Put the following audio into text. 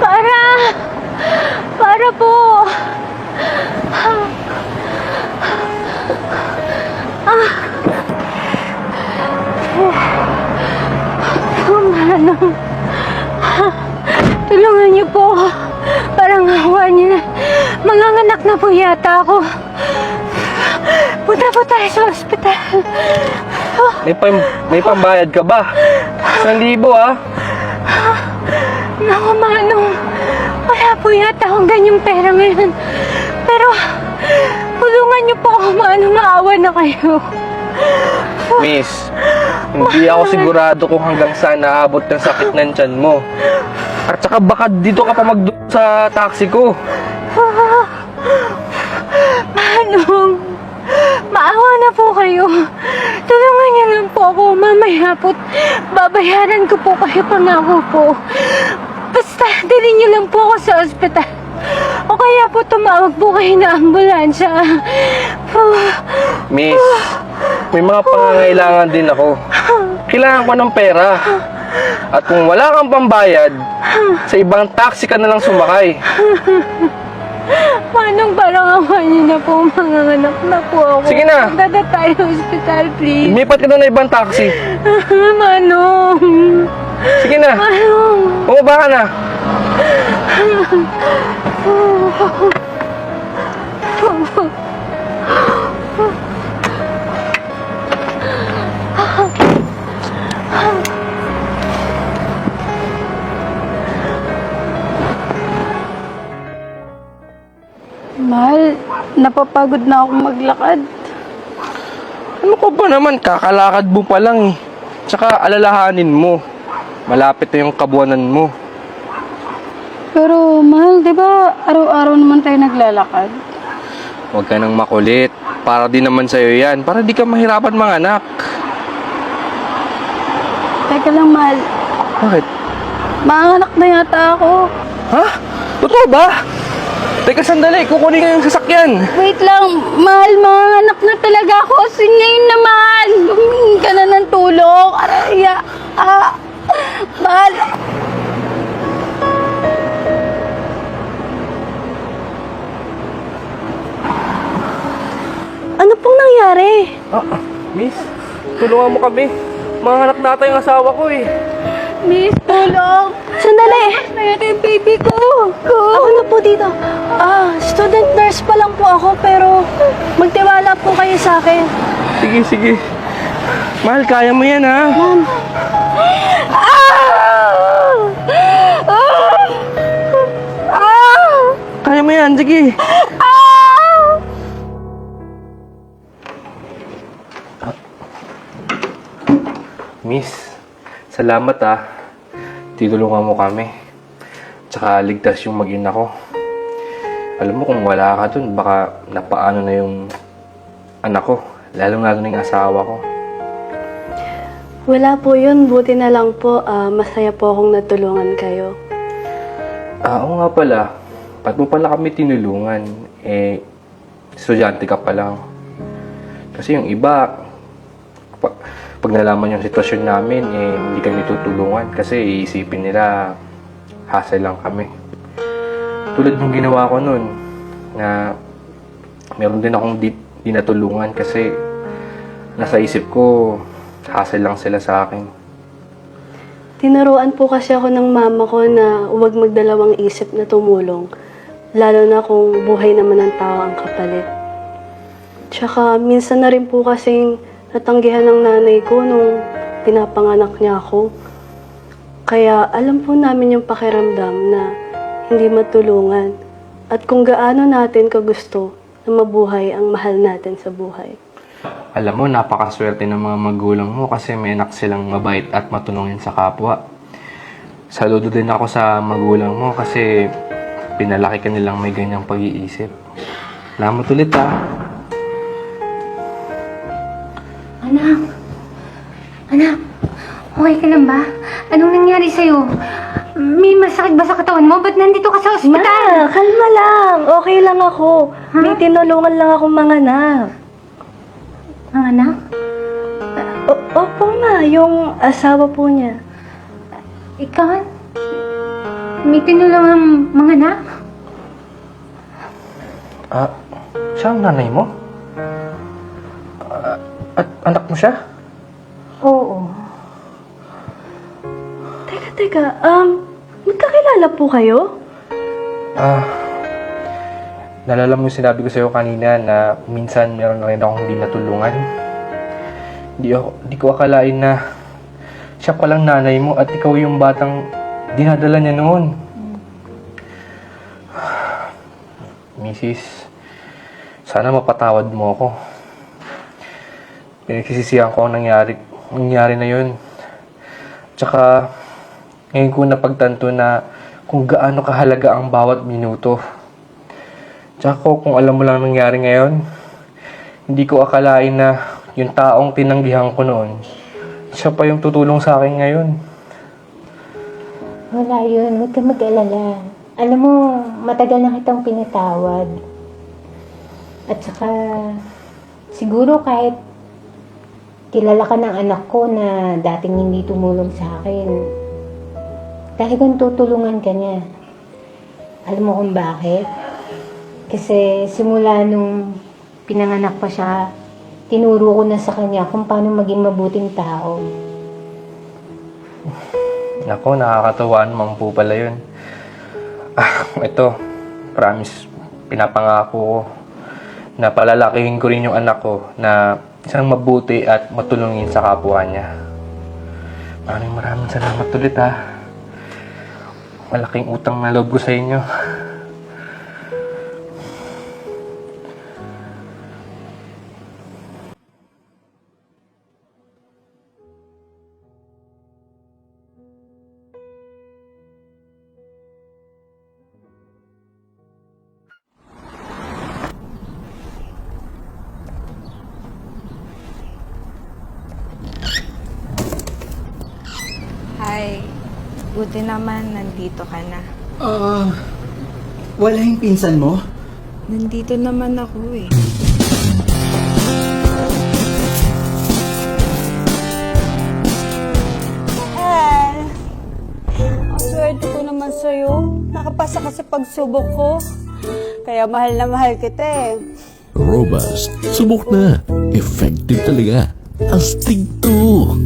Para! Para po! Ah. Manganganak na po yata ako. Punta po tayo sa ospital. May, pam may pambayad ka ba? Isang libo ah. Naku, Manong. Wala po yata akong ganyang pera ngayon. Pero, tulungan niyo po ako, Manong. Maawa na kayo. Miss, hindi ako sigurado kung hanggang saan naabot ng sakit ng tiyan mo. At saka baka dito ka pa mag sa taxi ko. Mamaya po. Babayaran ko po kayo pangako po. Basta, dalhin niyo lang po ako sa ospital. O kaya po tumawag po kayo na ambulansya. Miss, may mga pangangailangan din ako. Kailangan ko ng pera. At kung wala kang pambayad, sa ibang taxi ka na lang sumakay. Awa niyo na po. Manganganak na po ako. Sige na. Dada tayo sa ospital, please. Lumipat ka na ng ibang taxi. Manong. Sige na, Manong. bumaba ka na. Mahal, napapagod na akong maglakad. Ano ko ba naman, kakalakad mo pa lang eh. Tsaka alalahanin mo. Malapit na yung kabuanan mo. Pero mahal, di ba araw-araw naman tayo naglalakad? Huwag ka nang makulit. Para din naman sa'yo yan. Para di ka mahirapan mga anak. Teka lang, mahal. Bakit? Maanganak na yata ako. Ha? Totoo ba? Teka sandali, kukunin ko yung sasakyan. Wait lang, mahal, maanganak na talaga ako. Sin ngayon na, mahal. Humingi ka na ng tulong. Araya. Ah, mahal. Ano pong nangyari? Ah, ah, miss, tulungan mo kami. Mga anak natin yung asawa ko eh. Miss, tulong. Sandali! Mayroon yung baby ko. Ko. Ako na po dito. Ah, student nurse pa lang po ako pero magtiwala po kayo sa akin. Sige, sige. Mahal, kaya mo yan ha. Ah! Ah! Ah! Kaya mo yan, sige. Ah! Miss, salamat ah. Tinulungan mo kami. Tsaka ligtas yung mag-ina ko. Alam mo kung wala ka dun, baka napaano na yung anak ko. Lalong lalo na yung asawa ko. Wala po yun. Buti na lang po. ah, masaya po akong natulungan kayo. Ah, oo nga pala. Ba't mo pala kami tinulungan? Eh, estudyante ka pa lang. Kasi yung iba, pag, pag nalaman yung sitwasyon namin, eh, hindi kami tutulungan. Kasi iisipin nila, hassle lang kami. Tulad ng ginawa ko nun, na meron din akong di, di kasi nasa isip ko, hassle lang sila sa akin. Tinuruan po kasi ako ng mama ko na huwag magdalawang isip na tumulong. Lalo na kung buhay naman ng tao ang kapalit. Tsaka minsan na rin po kasing natanggihan ng nanay ko nung pinapanganak niya ako. Kaya alam po namin yung pakiramdam na hindi matulungan at kung gaano natin kagusto na mabuhay ang mahal natin sa buhay. Alam mo, napakaswerte ng mga magulang mo kasi may anak silang mabait at matulungin sa kapwa. Saludo din ako sa magulang mo kasi pinalaki ka nilang may ganyang pag-iisip. Salamat ulit ah. Anak! Anak! Okay ka lang ba? Anong nangyari sa'yo? May masakit ba sa katawan mo? Ba't nandito ka sa Ma, ospital? kalma lang. Okay lang ako. May tinulungan lang akong mga anak. Ang anak? O- opo ma, yung asawa po niya. Ikaw? May tinulungang mga anak? Ah, siya ang nanay mo? Ah, at anak mo siya? Oo. Teka. Um, magkakilala po kayo? Ah, nalala mo yung sinabi ko sa'yo kanina na minsan meron na rin akong hindi natulungan. Di, ako, di ko akalain na siya palang nanay mo at ikaw yung batang dinadala niya noon. Mrs. Sana mapatawad mo ako. Pinagsisisihan ko ang nangyari, nangyari na yun. Tsaka, ngayon ko napagtanto na kung gaano kahalaga ang bawat minuto. Tsaka ko, kung alam mo lang nangyari ngayon, hindi ko akalain na yung taong tinanggihan ko noon, siya pa yung tutulong sa akin ngayon. Wala yun. Huwag ka mag-alala. Alam mo, matagal na kitang pinatawad. At saka, siguro kahit kilala ka ng anak ko na dating hindi tumulong sa akin, talagang tutulungan ka niya. Alam mo kung bakit? Kasi simula nung pinanganak pa siya, tinuro ko na sa kanya kung paano maging mabuting tao. Nako, nakakatuwa naman po pala yun. Ah, ito, promise, pinapangako ko na palalakihin ko rin yung anak ko na isang mabuti at matulungin sa kapwa niya. Maraming maraming salamat ulit ha. Malaking utang na loob ko sa inyo. Buti naman nandito ka na. Ah, wala yung pinsan mo? Nandito naman ako eh. Ang swerte ko naman sa'yo. Nakapasa ka sa pagsubok ko. Kaya mahal na mahal kita eh. Robust. Subok na. Effective talaga. Astig to.